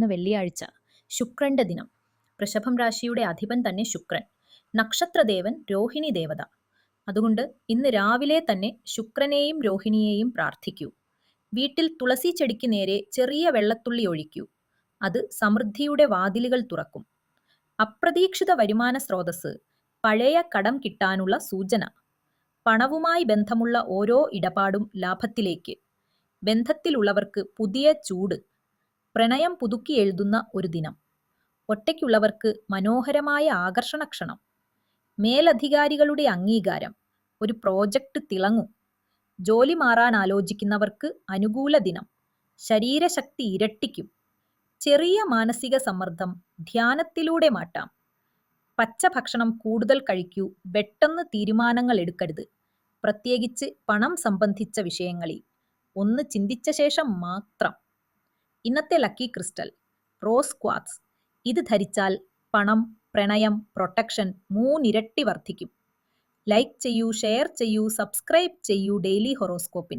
ഇന്ന് വെള്ളിയാഴ്ച ശുക്രന്റെ ദിനം. വൃഷഭം രാശിയുടെ അധിപൻ തന്നെ ശുക്രൻ. നക്ഷത്രദേവൻ രോഹിണി ദേവത. അതുകൊണ്ട് ഇന്ന് രാവിലെ തന്നെ ശുക്രനെയും രോഹിണിയെയും പ്രാർത്ഥിക്കൂ. വീട്ടിൽ തുളസി ചെടിക്ക് നേരെ ചെറിയ വെള്ളത്തുള്ളി ഒഴിക്കൂ. അത് സമൃദ്ധിയുടെ വാതിലുകൾ തുറക്കും. അപ്രതീക്ഷിത വരുമാന സ്രോതസ് പഴയ കടം കിട്ടാനുള്ള സൂചന. പണവുമായി ബന്ധമുള്ള ഓരോ ഇടപാടും ലാഭത്തിലേക്ക്. ബന്ധത്തിലുള്ളവർക്ക് പുതിയ ചൂട്. പ്രണയം പുതുക്കി എഴുതുന്ന ഒരു ദിനം. ഒറ്റയ്ക്കുള്ളവർക്ക് മനോഹരമായ ആകർഷണക്ഷണം മേലധികാരികളുടെ അംഗീകാരം. ഒരു പ്രോജക്റ്റ് തിളങ്ങും. ജോലി മാറാൻ ആലോചിക്കുന്നവർക്ക് അനുകൂല ദിനം. ശരീരശക്തി ഇരട്ടിക്കും. ചെറിയ മാനസിക സമ്മർദ്ദം ധ്യാനത്തിലൂടെ മാറ്റാം. പച്ചഭക്ഷണം കൂടുതൽ കഴിക്കൂ. പെട്ടെന്ന് തീരുമാനങ്ങൾ എടുക്കരുത്. പ്രത്യേകിച്ച് പണം സംബന്ധിച്ച വിഷയങ്ങളിൽ. ഒന്ന് ചിന്തിച്ച ശേഷം മാത്രം. ഇന്നത്തെ ലക്കി ക്രിസ്റ്റൽ റോസ് ക്വാർട്സ് ഇത് ധരിച്ചാൽ പണം പ്രണയം പ്രൊട്ടക്ഷൻ മൂന്നിരട്ടി വർദ്ധിക്കും. ലൈക്ക് ചെയ്യൂ ഷെയർ ചെയ്യൂ സബ്സ്ക്രൈബ് ചെയ്യൂ ഡെയിലി ഹൊറോസ്കോപ്പിനെ